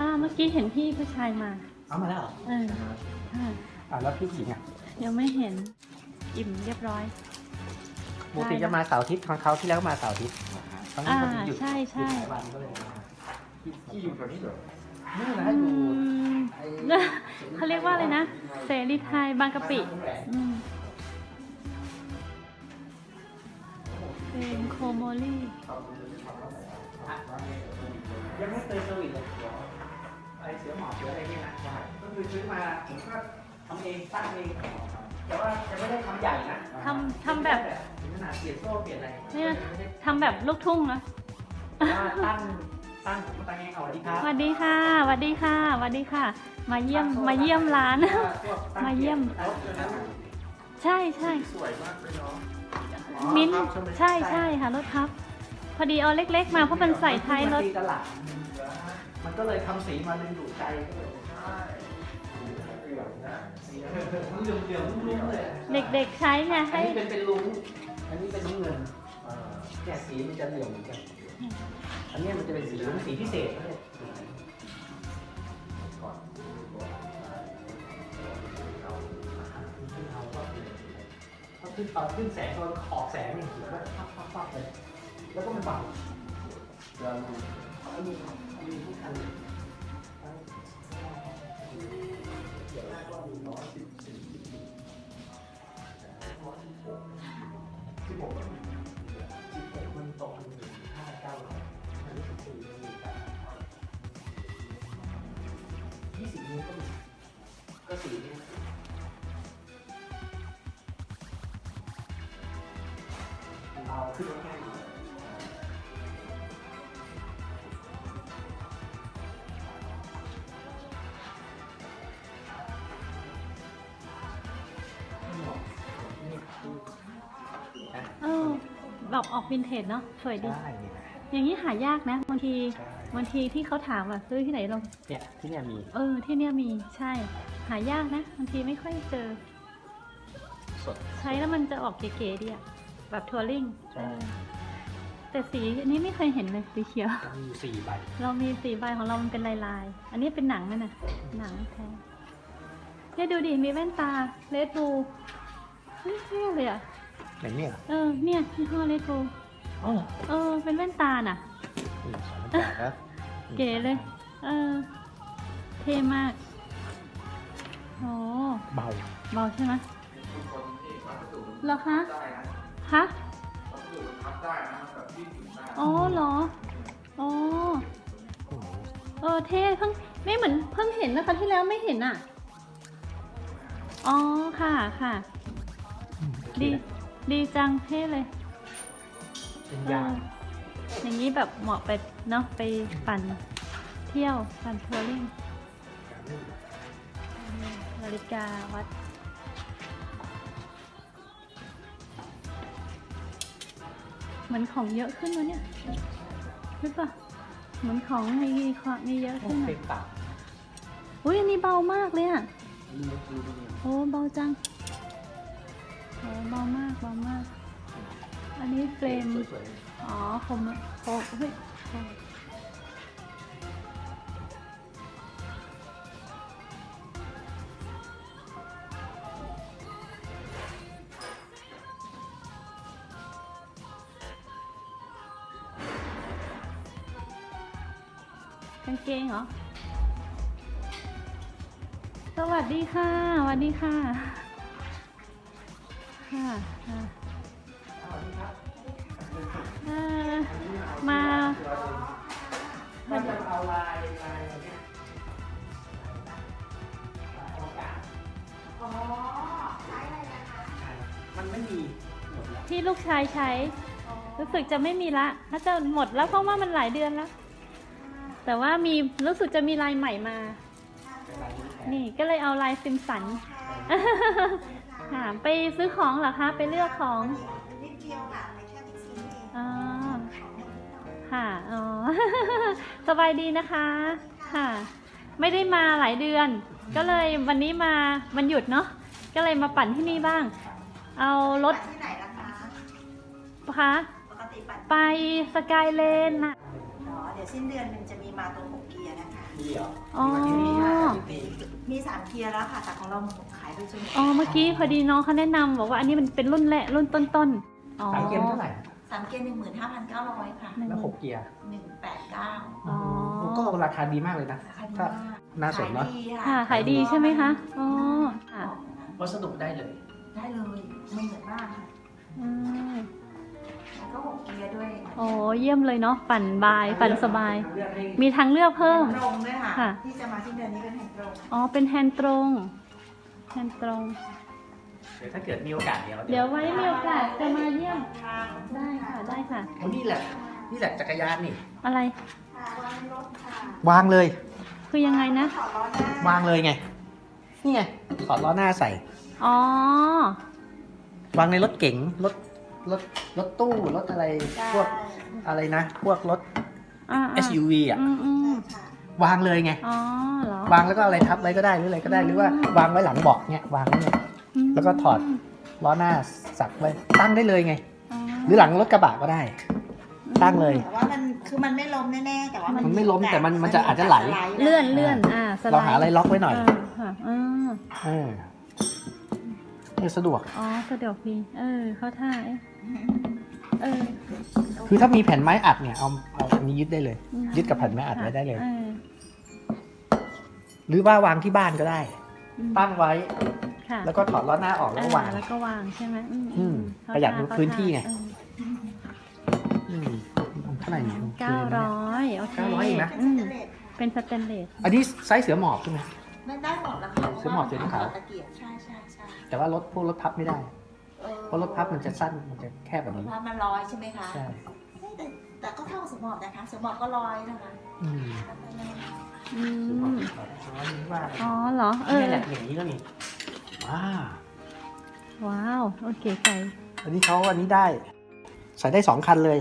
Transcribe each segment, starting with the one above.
อ่าเมื่อกี้เห็นพี่ผู้ชายมา เอามาแล้วเหรอเออใช่อ่าแล้วพี่ผู้หญิงอะยังไม่เห็น อิ่มเรียบร้อย ปกติจะมาเสาร์อาทิตย์ของเขาที่แล้วมาเสาร์อาทิตย์ครั้งนี้อ่าพอดีหยุดใช่หยุใช่ดหลายวันก็เลยมาที่อยู่แถวนี้เหรอนี่นะอือยู่ม ไอ้เขาเรียกว่าอะไรนะ เสรีไทยบางกะปิอืมเป็นโคโมลี่ ยังไม่เคยเซอร์วิสเลยไอ้เสือหมอบเสืออะไรเนี่ยนะใช่ก็คือซื้อมาผมก็ทำเองตั้งเองแต่ว่าจะไม่ได้ทำใหญ่นะทำทำแบบถึงขนาดเปลี่ยนโซ่เปลี่ยนอะไรเนี่ยไม่ได้ทำแบบลูกทุ่งนะว่าตั้งตั้งผมก็ตั้งเองเอาสวัสดีครับสวัสดีค่ะสวัสดีค่ะสวัสดีค่ะ มาเยี่ยมมาเยี่ยมร้าน มาเยี่ยม ใช่ใช่สวยมากเลยเนาะมิ้นท์อ๋อครับใช่ใช่ค่ะรถทับ พอดีเอาเล็ก ๆ มาเพราะมันใส่ท้ายรถ มันตีตลาดมันก็เลยทำสีมาดึงดูดใจก็เลยใช่เหลืองนะมันเหลืองเหลืองลุ้งๆเลยเด็กๆใช้ไงอัให้นนี้เป็นเป็นลุ้งอันนี้เป็นน้ำเงินอ่าเนี่ยสีมันจะเหลืองเหมือนกันอันเนี้ยมันจะเป็นสีลุ้งสีพิเศษเลยก่อนถ้าขึ้นตอนขึ้นแสงตอนขอบแสงเนี่เขียวแบบพับพับพับเลย แล้วก็มันเบาจะรู้อันนี้อันนี้ทุกคันเลยที่ผม แบบออกวินเทจเนาะสวยดี ได้เนี่ยอย่างนี้หายากนะบางทีใช่ บางทีที่เขาถามว่าซื้อที่ไหนเราเนี่ยที่เนี่ยมีเออที่เนี่ยมีใช่ หายากนะบางทีไม่ค่อยเจอ สด ใช้แล้วมันจะออกเก๋ๆดีอะแบบทัวริงใช่แต่สีอันนี้ไม่เคยเห็นเลยสีเขียว มีอยู่สี่ใบเรามีสีใบของเรามันเป็นลายลายๆอันนี้เป็นหนังนั่นน่ะ หนังแท้เนี่ยดูดิ มีแว่นตาเลดบูเฮ้ยเท่เลยอะ อย่างเนี้ยเหรอเออเนี่ยยี่ห้อเลดบูอ๋อเออ เป็นแว่นตาน่ะ นี่สองพันแปดแล้วเก๋เลย เออ เท่มากโอ้เบาเบาใช่ไหมคุณคนที่วัสดุเหรอคะได้นะฮะวัสดุมันพับได้นะมันแบบยืดหยุ่นได้อ๋อเหรออ๋อโอ้โหเออเท่เพิ่งไม่เหมือนเพิ่งเห็นนะคะที่แล้วไม่เห็นอะ อ๋อค่ะค่ะดี ดีจังเท่เลย เป็นเอยางออย่างนี้แบบเหมาะไปเนาะไปปั่นเที่ยวปั่นทัวริงนาฬิกาวัดเหมือนของเยอะขึ้นวะเนี่ยหรือเปล่าเหมือนของมีของมีเยอะโอ้ขึ้นเป็อะนตับอุ้ยอันนี้เบามากเลยอะดูดูดูดูโอ้เบาจังโอ้เบามากเบามาก อันนี้เฟรมสวยอ๋อคมอะโคมเฮ้ยโคมกางเกงเหรอ สวัสดีค่ะ สวัสดีค่ะค่ะค่ะเอ่อ มามันจะเอาลายลายแบบเนี้ยลายอกาศอ๋อใช่มันไม่มีหมดแล้วที่ลูกชายใช้ รู้สึกจะไม่มีละถ้าจะหมดแล้วเพราะว่ามันหลายเดือนแล้ว แต่ว่ามีรู้สึกจะมีลายใหม่มา นี่ก็เลยเอาลายซิมสัน ค่ะ ไปซื้อของเหรอคะ ไปเลือกของนิดเดียวค่ะในแค่พิซซี่เองอ๋อของนิดหน่อยค่ะ อ๋อ สบายดีนะคะ ค่ะ ไม่ได้มาหลายเดือน ก็เลยวันนี้มาวันหยุดเนาะ ก็เลยมาปั่นที่นี่บ้าง เอารถปั่นที่ไหนล่ะคะคะปกติปั่นไปสกายเลนน่ะอ๋อ เดี๋ยวสิ้นเดือนมันจะมีมาตัวหกเกียร์นะคะดีเหรอ อ๋อมาที่นี่ห้าสิบปีมีสามเทียร์แล้วค่ะ แต่ของเรา ขายไปจนหมดอ๋อเมื่อกี้พอดีน้องเขาแนะนำบอกว่าอันนี้มันเป็นรุ่นแรกรุ่นต้นๆอ๋อสามเกียร์เท่าไหร่สามเกียร์หนึ่งหมื่นห้าพันเก้าร้อยค่ะหนึ่งแล้วหกเกียร์หนึ่งแปดเก้าอ๋อก็ราคาดีมากเลยนะ ราคาดีถ้ามากน่าสนเนาะขายดีค่ะขายดีใช่ไหมคะอ๋อค่ะ วัสดุได้เลย ได้เลยไม่เหมือนมากค่ะอืมแล้วก็หกเกียร์ด้วยโอ้เยี่ยมเลยเนาะปั่นบายปั่นสบาย เลือกให้มีทางเลือกเพิ่มแฮนด์ตรงด้วยค่ะ ค่ะ ที่จะมาที่เดือนนี้เป็นแห่งตรงอ๋อเป็นแฮนด์ตรง แฮนด์ตรง เดี๋ยวถ้าเกิดมีโอกาสเดี๋ยวเดี๋ยวไว้มีโอกาสจะมาเยี่ยมทางได้ค่ะได้ค่ะ โอ้นี่แหละ นี่แหละจักรยานนี่ อะไรค่ะวางรถค่ะวางเลย คือยังไงนะถอดล้อหน้าวางเลยไง นี่ไงถอดล้อหน้าใส่ อ๋อ วางในรถเก๋งรถรถรถตู้รถอะไรพวกอะไรนะ พวกรถ อ่าๆ SUV อะ อืมอืมใช่ค่ะ วางเลยไง อ๋อเหรอ วางแล้วก็อะไรทับอะไรก็ได้หรืออะไรก็ได้หรือว่าวางไว้หลังเบาะเนี่ยวางไว้เนี่ยมแล้วก็ถอด ล้อหน้าสักไว้ตั้งได้เลยไงอ๋อหรือหลังรถกระบะก็ได้ ตั้งเลย แต่ว่ามันคือมันไม่ล้มแน่ๆแต่ว่ามันไม่ล้มแต่มันมันจะอาจจะไหล เลื่อนเลื่อนอ่าสไลด์เราหาอะไรล็อกไว้หน่อยเค่ะอ่าเออเออสะดวก อ๋อสะดวกดีเออ เข้าท่าเอ๊ะเออคือถ้ามีแผ่นไม้อัดเนี่ยเอาเอาอันนี้ยึดได้เลย อืมยึดกับแผ่นไม้อัดไว้ได้เลย ออ หรือว่าวางที่บ้านก็ได้อืมตั้งไว้ ค่ะแล้วก็ถอดล้อหน้าออกแล้วก็วาง อ่แล้วก็วางใช่ไหมอืมอืมเข้าประหยัดท่าเข้าพื้นที่ไงท่าเอออืมเท่าไหร่เนี่ย เก้าร้อยโอเคเก้าร้อยเองนะอืมสแตนเลสค่ะเป็นสแตนเลสอันนี้ไซส์เสือหมอบใช่ไหม ไม่ได้หมดแล้วค่ะซื้อหมอบเสร็จที่ขาว ตะเกียบใช่ใช่ใช่แต่ว่ารถพวกรถพับไม่ได้ ออเพราะรถพับมันจะสั้น มันจะแคบแบบนี้พับมันลอยใช่ไหมคะใช่เฮ้ยแต่แต่ก็เท่ากับสมอบนะคะสมอบก็ลอยนะคะอืม อืเสือหมอบมอ๋อนี่ว่าอ๋อเหรอ เออ นี่แหละอย่างนี้ก็มีว้าว้าว โอเคไก่อันนี้เขาอันนี้ได้ ใส่ได้สองคันเลย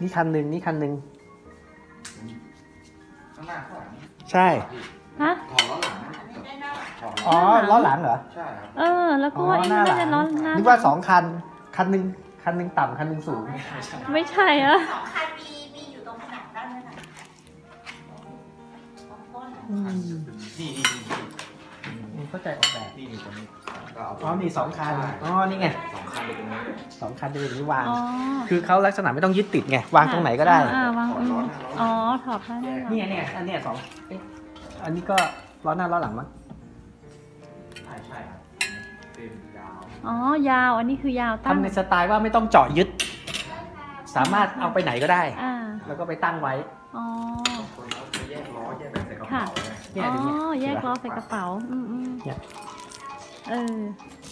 นี่คันหนึ่งนี่คันหนึ่งข้างหน้าข้างหลังใช่ ฮะ ถอดล้อหลังอันนี้ได้หน้าถอดอ๋อล้อหลังเหรอ ใช่ครับ เออ แล้วก็ว่าอ๋อเอ๊ะหน้ามันหลัน่างจะร้อนหน้านึกว่าสองคัน คันหนึ่งคันหนึ่งต่ำคันหนึ่งสูง ไม่ใช่อะ สองคันมี อืมนี่นี่นี่เข้าใจออกแบบนี่นี่ตรงนี้ก็เอาอ๋อมีสองคันอ๋อนี่ไงสองคันไปตรงนี้สองคันดูอย่างนี้วาง อ๋อคือเขาลักษณะไม่ต้องยึดติดไงวางตรงไหนก็ได้ อ่าๆวางอืมอ๋อถอดผ้าได้เหรอนี่ไงเนี่ยอันเนี้ยสองเอ๊ะอันนี้ก็ล้อหน้าล้อหลังมั้งใช่ใช่ครับเป็นยาวอ๋อยาวอันนี้คือยาวตั้งทำในสไตล์ว่าไม่ต้องเจาะยึด สามารถเอาไปไหนก็ได้ อ่าแล้วก็ไปตั้งไว้ อ๋อคนเขาจะแยกล้อแยกแบบใส่กระ ค่ะเป๋าเนี่ยเนี่ยอ๋ดูเนี่ยอแยกเห็นปะล้อใส่กระเป๋า อืมอืมเนี่ย เออ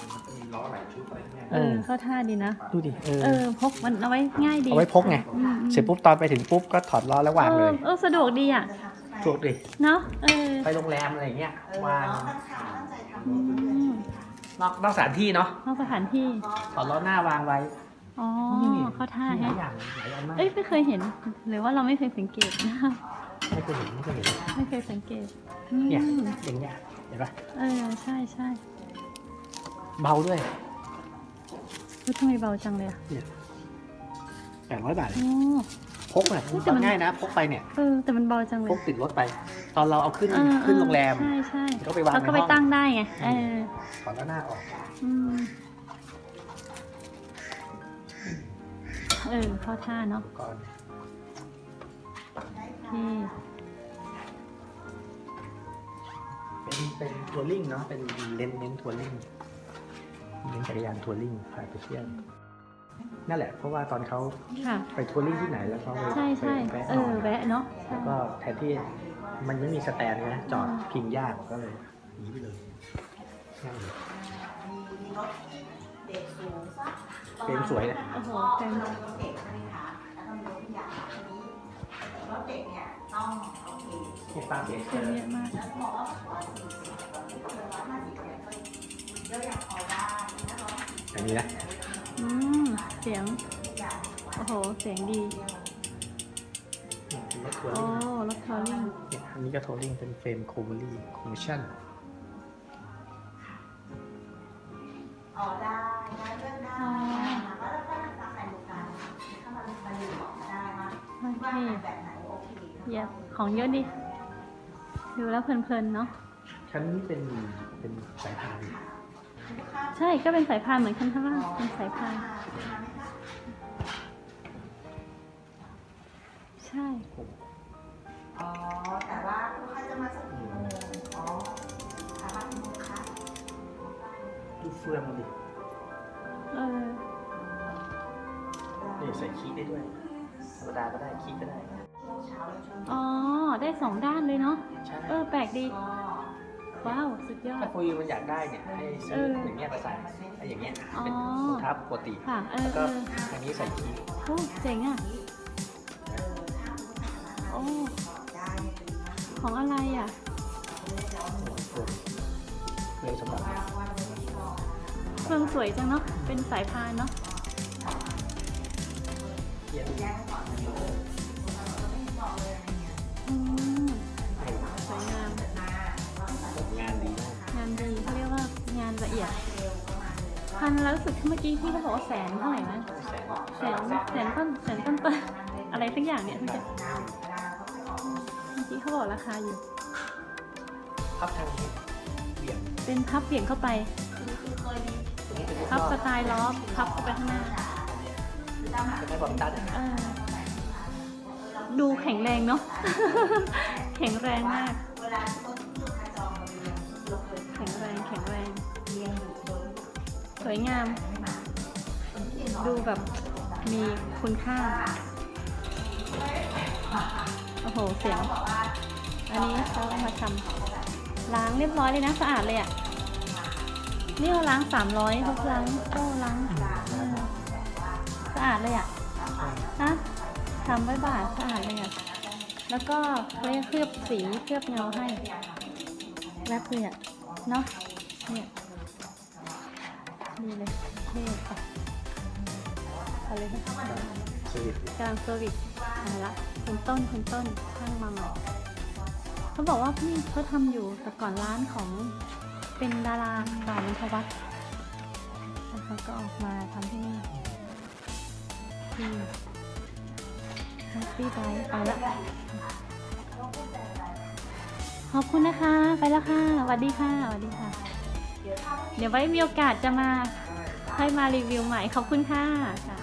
มันจะมีล้อหลายชุดอะไรเนี่ยเออ เข้าท่าดีนะ ดูดิเออเออ พกมันเอาไว้ง่ายดีเอาไว้พกไง อืมอืมเสร็จปุ๊บตอนไปถึงปุ๊บก็ถอดล้อแล้ววางเลยออเออ สะดวกดีอะจะทำใช่ไหมถูกดิ เนาะเออ ไปโรงแรมอะไรอย่างเงี้ยเออวางน้องตั้งใจตั้งใจทำให้เพื่อนๆใช่ไหมคะนอกนอกสถานที่เนาะนอกสถานที่ก็ถอดล้อหน้าวางไว้ อ๋อ นี่ เข้าท่าหลาแฮะยอย่างหลายอันมาก เอ้ย ไม่เคยเห็น หรือว่าเราไม่เคยสังเกต ไม่เคยเห็นไม่เคยเห็นไม่เคยสังเกตอืมเนี่ยอย่างเงี้ยเห็นปะเออใช่ใช่เบาด้วยเฮ้ยทำไมเบาจังเลยอะแปดร้อยบาทโอ้ พกเนี่ยเฮ้ยแต่มัน ง่ายนะพกไปเนี่ยเออแต่มันเบาจังเลยพกติดรถไป ตอนเราเอาขึ้นเออขึ้นโรงแรม ใช่ใช่ก็ไปวางแล้วก็ในไปห้อง ตั้งได้ไงเออถอดล้อหน้าออกอืมเออเข้าท่าเนาะก่อนนี่ เป็นเป็นทัวริงเนาะ เป็นเลนเน้นทัวริงเน้นจักรยานทัวริงพาไปเที่ยวนั่นแหละ เพราะว่าตอนเขาค่ะ ไปทัวริงที่ไหนแล้วเขาไปใช่ใช่ไปเอแวะหอน่อยแวะเนาะใช่แล้วก็แทนที่มันไม่มีสแตนนะจอดพิงยากก็เลยหนีไปเลยง่ายเลยมีรถเด็กสูงสักเฟรมสวยนะ โอ้โหเป็เป็นนรถเด็กใช่ไหม เก็บปากเก็บเป็นเยอะมากแล้วบอกว่าร้อยสี่สิบไม่เกินร้อยห้าสิบเนี่ยก็เยอะอย่างพอได้ถ้าร้อยอันนี้นะอืมเสียง โอ้โห เสียงดี รถทัวโอ้ริงรถทัวริ่งเนี่ยอันนี้ก็ทัวริงเป็นเฟรมโคเวอรี่คอมมิชชั่นอ๋อได้ได้เลือกได้นะคะก็แล้วก็ราคาใครลูกค้าถ้ามันมันอยู่บอกมาได้ว่าโอเค ว่าแบบไหนโอเค เยียบของเยอะดิ ดูแล้วเพลินๆเนาะชั้นนี้เป็นเป็นสายพานใช่ก็เป็นสายพานเหมือนคันข้างล่างเป็นสายพานใช่อ๋อแต่ว่าลูกค้าจะมาสักกี่โมงอ๋อสามารถกี่โมงคะดูเฟืองมันดิเออนี่ใส่คีย์ได้ด้วยธรรมดาก็ได้คีย์ก็ได้ช่วงเช้าและช่วงอ๋อ ได้สองด้านเลยเนาะ ใช่เออแปลกดีก็ว้าว สุดยอถ้าดคุยมันอยากได้เนี่ยให้ซื้ออย่างเงี้ยมาใส่ไอ้อย่างเงี้ยเป็นอ๋อรองเท้าปกติ ค่ะ เออแล้วเอก็ออันนี้ใส่คีย์โอ้เจ๋งอะ โอ้ได้ดีมากของอะไรอะเฟืองเฟืองสำหรับว่าว่าเราไม่ได้บอกเครื่องสวยจังเนาะ เป็นสายพานเนาะเขียนากงานดีเขาเรียกว่างานละเอียดเร็วประมาณเลยพันแล้วรู้สึกที่เมื่อกี้พี่เขาบอกว่าแสนเท่าไหร่นะแสนแสนแสนต้นแสนต้นต้นอะไรสักอย่างเนี่ยที่จะน้ำเวลาเขาไปออกเมื่อกี้เขาบอกราคาอยู่พับทางนี้เบี่ยงเป็นพับเปลี่ยนเข้าไปคือคือเคยมีตรงนี้เป็นลูกพับรอบสไตล์ล้อพับเข้าไปข้างหน้าคือตามหาเป็นไม้บอลตันเออดูแข็งแรงเนาะแข็งแรงมาก แข็งแรงแข็งแรงเรียนอยู่โดยสวยงามไม่มาดูแบบมีคุณค่า โอ้โห เสียงบอกว่าอันนี้เขาเอามาทำล้างเรียบร้อยเลยนะ สะอาดเลยอะ นี่เราล้างสามร้อยทุกล้างก็ล้างเออสะอาดเลยอะนะทำไว้บาทสะอาดเลยอะ แล้วก็เขาเรียกเคลือบสีเคลือบเงาให้แรปเลยอะ เนาะเนี่ยดีเลยเท่ค่ะเอาเลยค่ะสวิตช์กำลังเซอร์วิสเอาละคุณต้นคุณต้นช่างมาใหม่เขาบอกว่าพี่เขาทำอยู่แต่ก่อนร้านของเป็นดาราบ่าวนทวัฒน์แล้วเขาก็ออกมาทำที่นี่ที่แฮปปี้ไบไปละ ขอบคุณนะคะ ไปแล้วค่ะสวัสดีค่ะสวัสดีค่ะ เดี๋ยวไว้มีโอกาสจะมาให้มารีวิวใหม่ ขอบคุณค่ะค่ะ